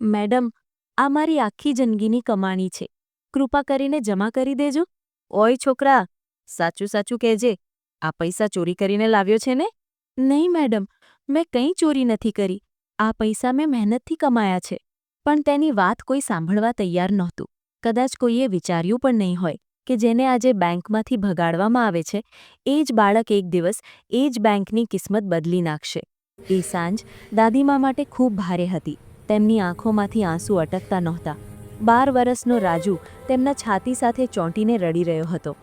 Madam, આ મારી આખી જિંદગીની કમાણી છે. કૃપા કરીને જમા કરી દેજો. ઓય છોકરા, સાચું સાચું કહેજે, આ પૈસા ચોરી કરીને લાવ્યો છે ને? નહીં મેડમ, મેં કંઈ ચોરી નથી કરી. આ પૈસા મેં મહેનતથી કમાયા છે. પણ તેની વાત કોઈ સાંભળવા તૈયાર નહોતું. કદાચ કોઈએ વિચાર્યું પણ નહીં હોય કે જેને આજે બેંકમાંથી ભગાડવામાં આવે છે, એ જ બાળક એક દિવસ એ જ બેંકની કિસ્મત બદલી નાખશે. એ સાંજ દાદીમા માટે ખૂબ ભારે હતી. તેમની આંખોમાંથી આંસુ અટકતા નહોતા. બાર વર્ષનો રાજુ તેમના છાતી સાથે ચોંટીને રડી રહ્યો હતો.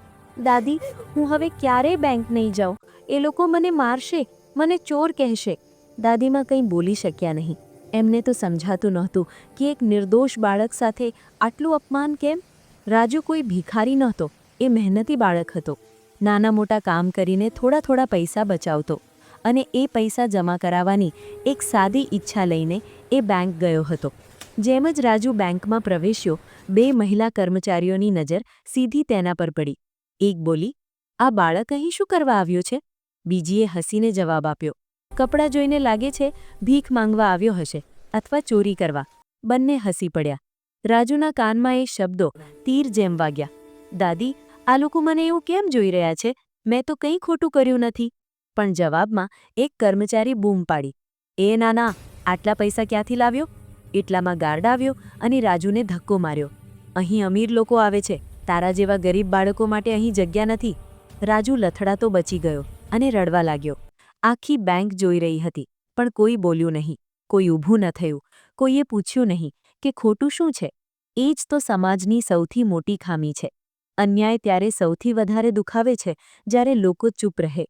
દાદી, હું હવે ક્યારેય બેંક નહીં જાઉં? એ લોકો મને મારશે, મને ચોર કહેશે. દાદીમાં કંઈ બોલી શક્યા નહીં. એમને તો સમજાતું નહોતું કે એક નિર્દોષ બાળક સાથે આટલું અપમાન કેમ? રાજુ કોઈ ભિખારી નહોતો, એ મહેનતી બાળક હતો. નાના મોટા કામ કરીને થોડા થોડા પૈસા બચાવતો. અને એ પૈસા જમા કરાવવાની એક સાદી ઈચ્છા લઈને એ બેંક ગયો હતો. જેમ જ રાજુ બેંકમાં પ્રવેશ્યો, બે મહિલા કર્મચારીઓની નજર સીધી તેના પર પડી. એક બોલી, આ બાળક અહીં શું કરવા આવ્યો છે? બીજીએ હસીને જવાબ આપ્યો, કપડાં જોઈને લાગે છે ભીખ માંગવા આવ્યો હશે અથવા ચોરી કરવા. બંને હસી પડ્યા. રાજુના કાનમાં એ શબ્દો તીર જેમ વાગ્યા, દાદી, આ લોકો મને એવું કેમ જોઈ રહ્યા છે? મેં તો કંઈ ખોટું કર્યું નથી. પણ જવાબમાં એક કર્મચારી બૂમ પાડી. એ નાના, આટલા પૈસા ક્યાંથી લાવ્યો? એટલામાં ગાર્ડ આવ્યો અને રાજુને ધક્કો માર્યો. અહીં અમીર લોકો આવે છે. તારા જેવા ગરીબ બાળકો માટે અહીં જગ્યા નથી. રાજુ લથડાતો બચી ગયો અને રડવા લાગ્યો. આખી બેંક જોઈ રહી હતી, પણ કોઈ બોલ્યું નહીં, કોઈ ઊભું ન થયું, કોઈએ પૂછ્યું નહીં કે ખોટું શું છે? એ જ તો સમાજની સૌથી મોટી ખામી છે. અન્યાય ત્યારે સૌથી વધારે દુખાવે છે જ્યારે લોકો ચૂપ રહે.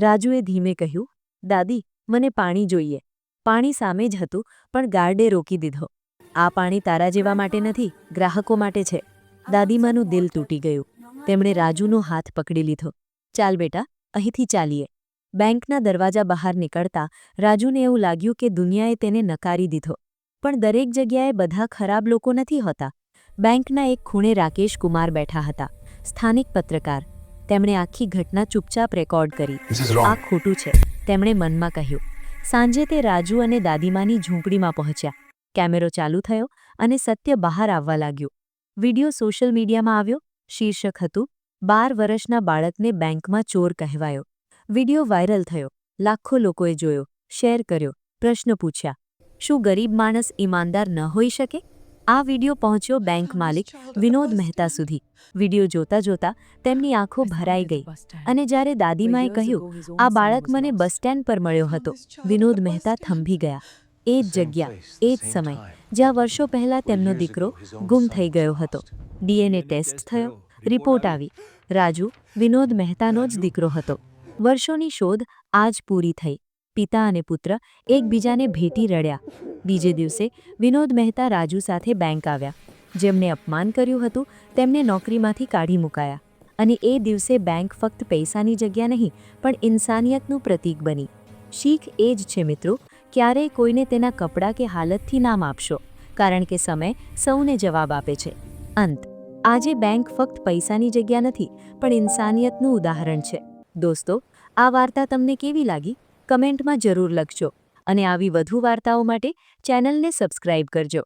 રાજુએ ધીમે કહ્યું, દાદી, મને પાણી જોઈએ. પાણી સામે જ હતું, પણ ગાર્ડે રોકી દીધો. આ પાણી તારા જેવા માટે નથી, ગ્રાહકો માટે છે. દાદીમાનું દિલ તૂટી ગયું. તેમણે રાજુનો હાથ પકડી લીધો. ચાલ બેટા, અહીંથી ચાલીએ. બેંકના દરવાજા બહાર નીકળતા રાજુને એવું લાગ્યું કે દુનિયાએ તેને નકારી દીધો. પણ દરેક જગ્યાએ બધા ખરાબ લોકો નથી હોતા. બેંકના એક ખૂણે રાકેશ કુમાર બેઠા હતા. સ્થાનિક પત્રકાર. તેમણે આખી ઘટના ચૂપચાપ રેકોર્ડ કરી. આ ખોટું છે તેમણે મનમાં કહ્યું. સાંજે તે રાજુ અને દાદીમાની ઝૂંપડીમાં પહોંચ્યા. કેમેરો ચાલુ થયો અને સત્ય બહાર આવવા લાગ્યું. વિડિયો સોશિયલ મીડિયામાં આવ્યો. શીર્ષક હતું બાર વર્ષના બાળકને બેંકમાં ચોર કહેવાયો. વિડિયો વાયરલ થયો. લાખો લોકોએ જોયો શેર કર્યો પ્રશ્ન પૂછ્યા. શું ગરીબ માણસ ઈમાનદાર ન હોઈ શકે? આ વિડિયો પહોંચ્યો બેંક માલિક વિનોદ મહેતા સુધી. વીડિયો જોતા જોતા તેમની આંખો ભરાઈ ગઈ અને જ્યારે દાદીમાએ કહ્યું આ બાળક મને બસ સ્ટેન્ડ પર મળ્યો હતો. વિનોદ મહેતા થંભી ગયા. એ જ જગ્યા એ જ સમય જ્યાં વર્ષો પહેલા તેમનો દીકરો ગુમ થઈ ગયો હતો. ડીએનએ ટેસ્ટ થયો રિપોર્ટ આવી. રાજુ વિનોદ મહેતાનો જ દીકરો હતો. વર્ષોની શોધ આજ પૂરી થઈ. પિતા અને પુત્ર એકબીજાને ભેટી રડ્યા. બીજે દિવસે વિનોદ મહેતા રાજુ સાથે બેંક આવ્યા. જેમણે અપમાન કર્યું હતું, તેમને નોકરીમાંથી કાઢી મુકાયા. અને એ દિવસે બેંક ફક્ત પૈસાની જગ્યા નહીં, પણ ઇન્સાનિયતનું પ્રતીક બની. શીખ એ જ છે મિત્રો, ક્યારેય કોઈને તેના કપડાં કે હાલતથી નામ આપશો, કારણ કે સમય સૌને જવાબ આપે છે. અંત. આજે બેંક ફક્ત પૈસાની જગ્યા નથી, પણ ઇન્સાનિયતનું ઉદાહરણ છે. દોસ્તો, આ વાર્તા તમને કેવી લાગી? કમેન્ટમાં જરૂર લખજો. અને આવી વધુ વાર્તાઓ માટે ચેનલને સબસ્ક્રાઇબ કરજો.